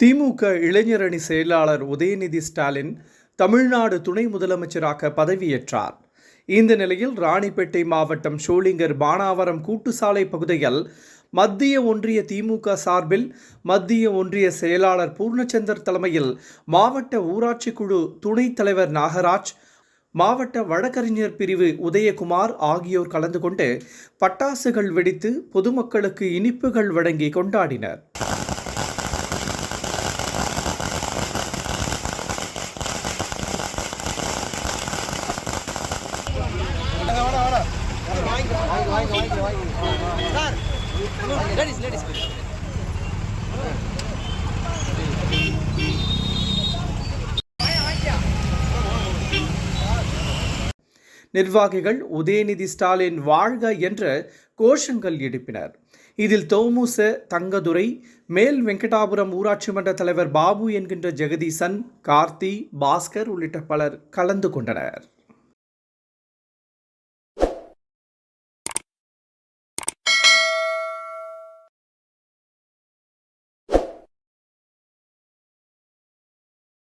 திமுக இளைஞரணி செயலாளர் உதயநிதி ஸ்டாலின் தமிழ்நாடு துணை முதலமைச்சராக பதவியேற்றார். இந்த நிலையில் ராணிப்பேட்டை மாவட்டம் ஷோலிங்கர் பானாவரம் கூட்டுசாலை பகுதியில் மத்திய ஒன்றிய திமுக சார்பில் மத்திய ஒன்றிய செயலாளர் பூர்ணச்சந்தர் தலைமையில் மாவட்ட ஊராட்சி குழு துணைத் தலைவர் நாகராஜ் மாவட்ட வழக்கறிஞர் பிரிவு உதயகுமார் ஆகியோர் கலந்து கொண்டு பட்டாசுகள் வெடித்து பொதுமக்களுக்கு இனிப்புகள் வழங்கி கொண்டாடினர். நிர்வாகிகள் உதயநிதி ஸ்டாலின் வாழ்க என்ற கோஷங்கள் எழுப்பினர். இதில் தோமுச தங்கதுரை மேல் வெங்கடாபுரம் ஊராட்சி மன்ற தலைவர் பாபு என்கின்ற ஜெகதீசன் கார்த்தி பாஸ்கர் உள்ளிட்ட பலர் கலந்து கொண்டனர்.